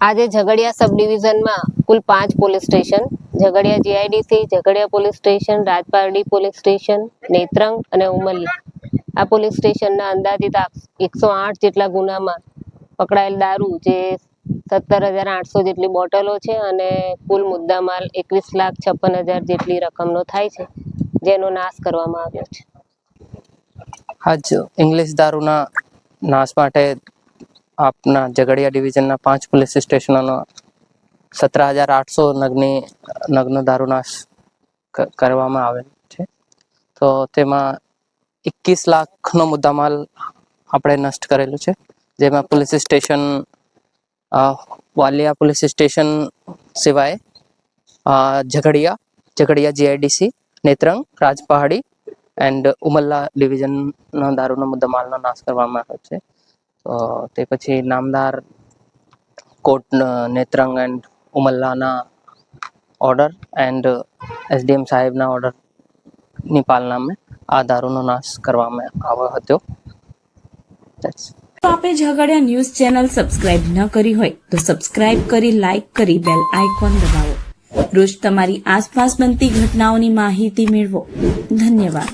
આજે ઝઘડિયા સબ ડિવિઝનમાં કુલ પાંચ police station, Jhagadia GIDC, Jhagadia police station, Rajpardi police station, Netrang અને ઉમરલા આ પોલીસ સ્ટેશનના અંદાજિત એકસો આઠ જેટલા ગુનામાં પકડાયેલ દારૂ જે સત્તર હજાર આઠસો જેટલી બોટલો છે અને કુલ મુદ્દામાલ એકવીસ લાખ છપ્પન હજાર જેટલી રકમનો થાય છે, જેનો નાશ કરવામાં આવ્યો છે. આજ ઇંગ્લિશ દારૂના નાશ માટે આપના ઝઘડિયા ડિવિઝનના પાંચ પોલીસ સ્ટેશનોનો સત્તર હજાર આઠસો નગ્ની, નગ્નો દારૂ નાશ ક- કરવામાં આવેલ છે. તો તેમાં એકવીસ લાખનો મુદ્દામાલ આપણે નષ્ટ કરેલું છે. જેમાં police station Valia police station સિવાય ઝઘડિયા ઝઘડિયા જીઆઈડીસી, નેત્રંગ, રાજપહાડી એન્ડ ઉમલ્લા ડિવિઝનના દારૂનો મુદ્દામાલનો નાશ કરવામાં આવ્યો છે. તો પછી નામદાર કોટ નેત્રંગ એન્ડ ઉમલ્લાના ઓર્ડર એન્ડ એસડીએમ સાહેબના ઓર્ડરની પાલનામે આ દારૂનો નાશ કરવામાં આવ્યો હતો. તો આપે ઝઘડિયા ન્યૂઝ ચેનલ સબસ્ક્રાઇબ ન કરી હોય તો સબસ્ક્રાઇબ કરી, લાઇક કરી, બેલ આઇકોન દબાવો. રોજ તમારી આસપાસ બનતી ઘટનાઓની માહિતી મેળવો. ધન્યવાદ.